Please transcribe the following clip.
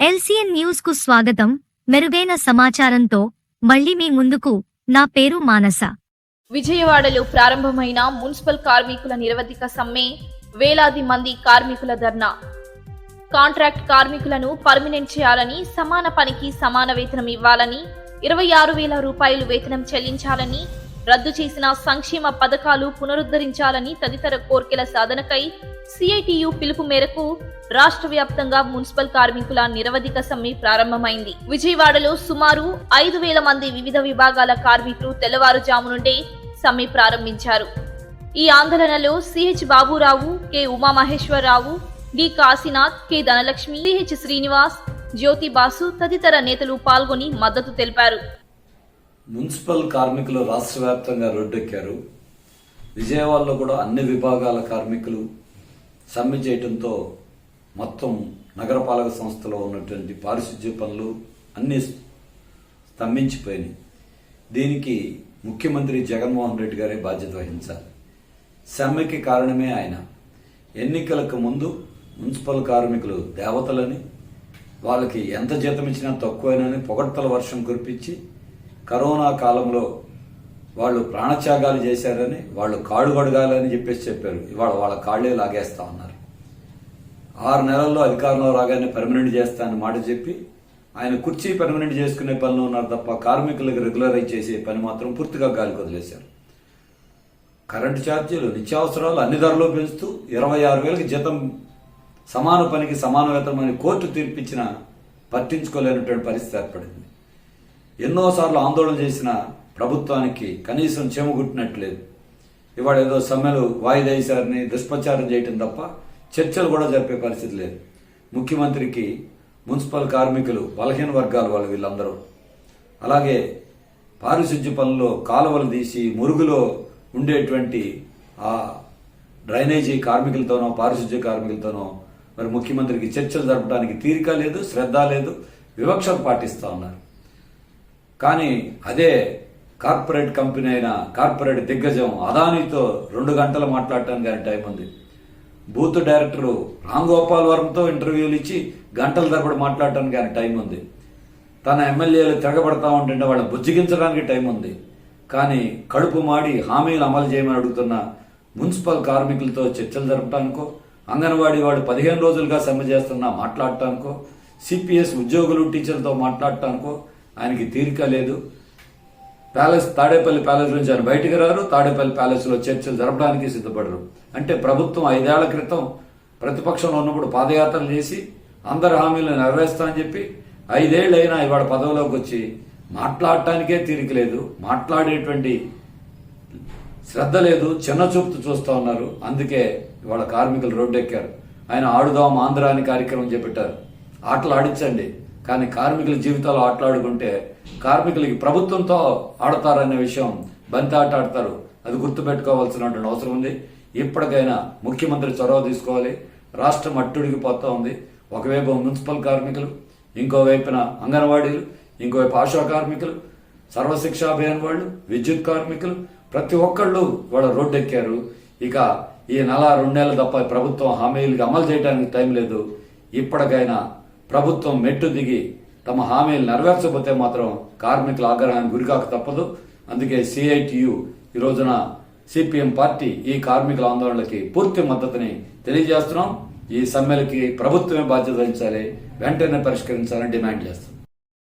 LCN న్యూస్కు స్వాగతం. మెరుగైన సమాచారంతో మళ్ళీ మీ ముందుకు నా పేరు మానస. విజయవాడలో ప్రారంభమైన మున్సిపల్ కార్మికుల నిరవధిక సమ్మె వేలాది మంది కార్మికుల ధర్నా. కాంట్రాక్ట్ కార్మికులను పర్మినెంట్ చేయాలని సమాన పనికి సమాన వేతనం ఇవ్వాలని ఇరవై ఆరు వేల రూపాయలు వేతనం చెల్లించాలని రద్దు చేసిన సంక్షేమ పథకాలు పునరుద్ధరించాలని తదితర కోర్కెల సాధనకై సిఐటియు పిలుపు మేరకు రాష్ట్ర వ్యాప్తంగా మున్సిపల్ కార్మికుల నిరవధిక సమ్మె ప్రారంభమైంది. విజయవాడలో సుమారు ఐదు వేల మంది వివిధ విభాగాల కార్మికులు తెల్లవారుజాము నుండే సమ్మె ప్రారంభించారు. ఈ ఆందోళనలో C H Baburao K Umamaheswararao D Kashinath K Dhanalakshmi C H Srinivas Jyoti Basu తదితర నేతలు పాల్గొని మద్దతు తెలిపారు. మున్సిపల్ కార్మికులు రాష్ట్ర వ్యాప్తంగా రోడ్డెక్కారు. విజయవాడలో కూడా అన్ని విభాగాల కార్మికులు సమ్మె చేయడంతో మొత్తం నగరపాలక సంస్థలో ఉన్నటువంటి పారిశుద్ధ్య పనులు అన్నీ స్తంభించిపోయినాయి. దీనికి ముఖ్యమంత్రి జగన్మోహన్ రెడ్డి గారే బాధ్యత వహించాలి. సమ్మెకి కారణమే ఆయన. ఎన్నికలకు ముందు మున్సిపల్ కార్మికులు దేవతలని వాళ్ళకి ఎంత జీతం ఇచ్చినా తక్కువైనని పొగడ్తల వర్షం కురిపించి కరోనా కాలంలో వాళ్ళు ప్రాణత్యాగాలు చేశారని వాళ్ళు కాడు కడగాలని చెప్పేసి చెప్పారు. ఇవాళ వాళ్ళ కాళ్ళే లాగేస్తా ఉన్నారు. ఆరు నెలల్లో అధికారంలో రాగానే పర్మనెంట్ చేస్తానని మాట చెప్పి ఆయన కుర్చీ పర్మనెంట్ చేసుకునే పనిలో ఉన్నారు తప్ప కార్మికులకు రెగ్యులరైజ్ చేసే పని మాత్రం పూర్తిగా గాలి వదిలేశారు కరెంటు ఛార్జీలు నిత్యావసరాలు అన్ని ధరలు పెంచుతూ ఇరవై ఆరు వేలకి జీతం సమాన పనికి సమాన వేతనం అని కోర్టు తీర్పిచ్చిన పట్టించుకోలేనటువంటి పరిస్థితి ఏర్పడింది. ఎన్నోసార్లు ఆందోళన చేసిన ప్రభుత్వానికి కనీసం చెమగుట్టినట్లేదు ఇవాళ ఏదో సమ్మెలు వాయిదా వేశారని దుష్ప్రచారం చేయటం తప్ప చర్చలు కూడా జరిపే పరిస్థితి లేదు. ముఖ్యమంత్రికి మున్సిపల్ కార్మికులు బలహీన వర్గాలు వాళ్ళు వీళ్ళందరూ. అలాగే పారిశుద్ధ్య పనుల్లో కాలువలు తీసి మురుగులో ఉండేటువంటి ఆ డ్రైనేజీ కార్మికులతోనో పారిశుద్ధ్య కార్మికులతోనో మరి ముఖ్యమంత్రికి చర్చలు జరపడానికి తీరిక లేదు శ్రద్ధ లేదు వివక్షలు పాటిస్తా ఉన్నారు. కానీ అదే కార్పొరేట్ కంపెనీ అయిన కార్పొరేట్ దిగ్గజం అదానితో రెండు గంటలు మాట్లాడటానికి ఆయన టైం ఉంది. బూత్ డైరెక్టర్ రామ్ గోపాల్ వర్మతో ఇంటర్వ్యూలు ఇచ్చి గంటల తరబడి మాట్లాడటానికి ఆయన టైం ఉంది. తన ఎమ్మెల్యేలు తిరగబడతా ఉంటుంటే వాళ్ళని బుజ్జిగించడానికి టైం ఉంది. కానీ కడుపు మాడి హామీలు అమలు చేయమని అడుగుతున్న మున్సిపల్ కార్మికులతో చర్చలు జరపడానికో అంగన్వాడీ వాడు పదిహేను రోజులుగా సమ్మె చేస్తున్నా మాట్లాడటానికో సిపిఎస్ ఉద్యోగులు టీచర్లతో మాట్లాడటానికో ఆయనకి తీరిక లేదు. ప్యాలెస్ తాడేపల్లి ప్యాలెస్ నుంచి ఆయన బయటకు రారు. తాడేపల్లి ప్యాలెస్లో చర్చలు జరపడానికి సిద్ధపడరు. అంటే ప్రభుత్వం ఐదేళ్ళ క్రితం ప్రతిపక్షంలో ఉన్నప్పుడు పాదయాత్రలు చేసి అందరి హామీలను నెరవేరుస్తానని చెప్పి ఐదేళ్ళైనా ఇవాళ పదవిలోకి వచ్చి మాట్లాడటానికే తీరిక లేదు. మాట్లాడేటువంటి శ్రద్ధ లేదు. చిన్న చూపుతూ చూస్తా ఉన్నారు. అందుకే ఇవాళ కార్మికులు రోడ్డెక్కారు. ఆయన ఆడుదాం ఆంధ్ర అని కార్యక్రమం చేపట్టారు. ఆటలు ఆడించండి. కానీ కార్మికుల జీవితాలు ఆటలాడుకుంటే కార్మికులకి ప్రభుత్వంతో ఆడతారనే విషయం బంతి ఆట ఆడతారు. అది గుర్తుపెట్టుకోవాల్సినటువంటి అవసరం ఉంది. ఇప్పటికైనా ముఖ్యమంత్రి చొరవ తీసుకోవాలి. రాష్ట్రం అట్టుడికి పోతా ఉంది. ఒకవైపు మున్సిపల్ కార్మికులు ఇంకోవైపున అంగన్వాడీలు ఇంకోవైపు ఆశా కార్మికులు సర్వశిక్ష అభియాన్ వాళ్ళు విద్యుత్ కార్మికులు ప్రతి ఒక్కళ్ళు వాళ్ళ రోడ్డు ఎక్కారు ఇక ఈ నెల రెండు నెలలు తప్ప ప్రభుత్వం హామీలకు అమలు చేయడానికి టైం లేదు. ఇప్పటికైనా ప్రభుత్వం మెట్టు దిగి తమ హామీలు నెరవేర్చకపోతే మాత్రం కార్మికుల ఆగ్రహానికి గురికాక తప్పదు. అందుకే సిఐటియు ఈ రోజున సిపిఎం పార్టీ ఈ కార్మికుల ఆందోళనలకి పూర్తి మద్దతుని తెలియజేస్తున్నాం. ఈ సమ్మెలకి ప్రభుత్వమే బాధ్యత వహించాలి. వెంటనే పరిష్కరించాలని డిమాండ్ చేస్తున్నాం.